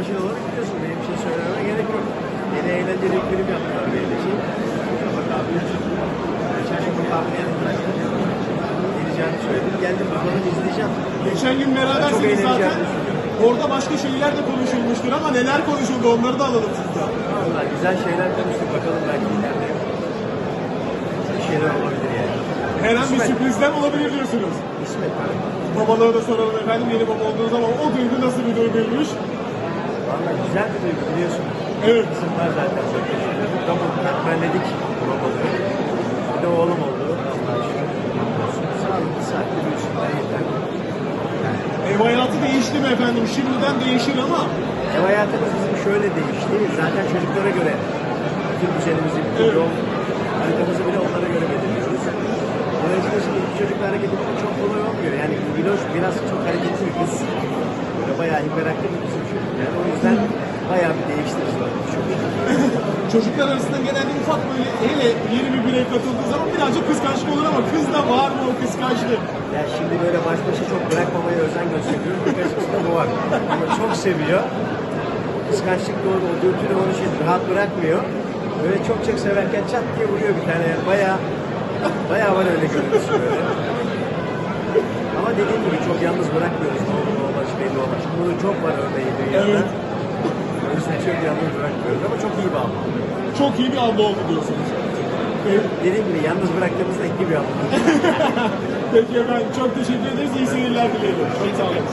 başına doğru gidiyorsun. Benim şey söylememe gerek yok. Yeni eğlenceli bir film yaptılar benim için. Bak abi, geçen gün abi geleceğini söyledim. Geldim bakalım izleyeceğim. Geçen gün berabersiniz zaten. Orada başka şeyler de konuşulmuştur ama neler konuşuldu onları da alalım sizden. Valla güzel şeyler konuştuk. Bakalım belki ileride bir şeyler olabilir yani. Her an bir Kısmet. sürprizler olabilir diyorsunuz. İsmet abi. Babalığa da soralım efendim yeni baba olduğunuz zaman o duygu nasıl bir duyguymuş? Valla güzel bir duygu biliyorsun. Evet. Kızım var zaten. Tamam, katmerledik babalığı. Bir de oğlum oldu. Allah'a şükür. Sağlıklı, sağlıklı büyüsünler yeter. Ev hayatı değişti mi efendim? Şimdiden değişir ama Ev hayatımız bizim şöyle değişti. Zaten çocuklara göre bütün düzenimizi, bütün Evet. yol haritamızı bile onlara göre belirliyoruz. Dolayısıyla şimdi çocukla hareket etmek çok kolay olmuyor. Yani Miloş biraz çok hareketli bir kız. Böyle bayağı hiperaktif bir kızım çocuk. Yani o yüzden bayağı bir değişti bizim çok çocuklar arasında genelde ufak böyle hele yeni bir birey katıldığı zaman birazcık kıskançlık olur ama kızda var mı o kıskançlık? Ya şimdi böyle baş başa çok bırakmamaya özen gösteriyoruz. Birkaç kız da bu var. Ama çok seviyor. Kıskançlık doğru, o dürtü onu şey rahat bırakmıyor. Böyle çok çok severken çat diye vuruyor bir tane. Bayağı, bayağı var öyle görüntüsü böyle. Ama dediğim gibi çok yalnız bırakmıyoruz. Ne olur ne olmaz belli olmaz. Bunun çok var örneği dünyada. Evet. Yüzden çok yalnız bırakmıyoruz ama çok iyi bir abla. Çok iyi bir abla oldu diyorsunuz. Evet. Dediğim gibi yalnız bıraktığımızda iyi bir abla. Peki efendim çok teşekkür ederiz. İyi seyirler dilerim. Çok sağ olun.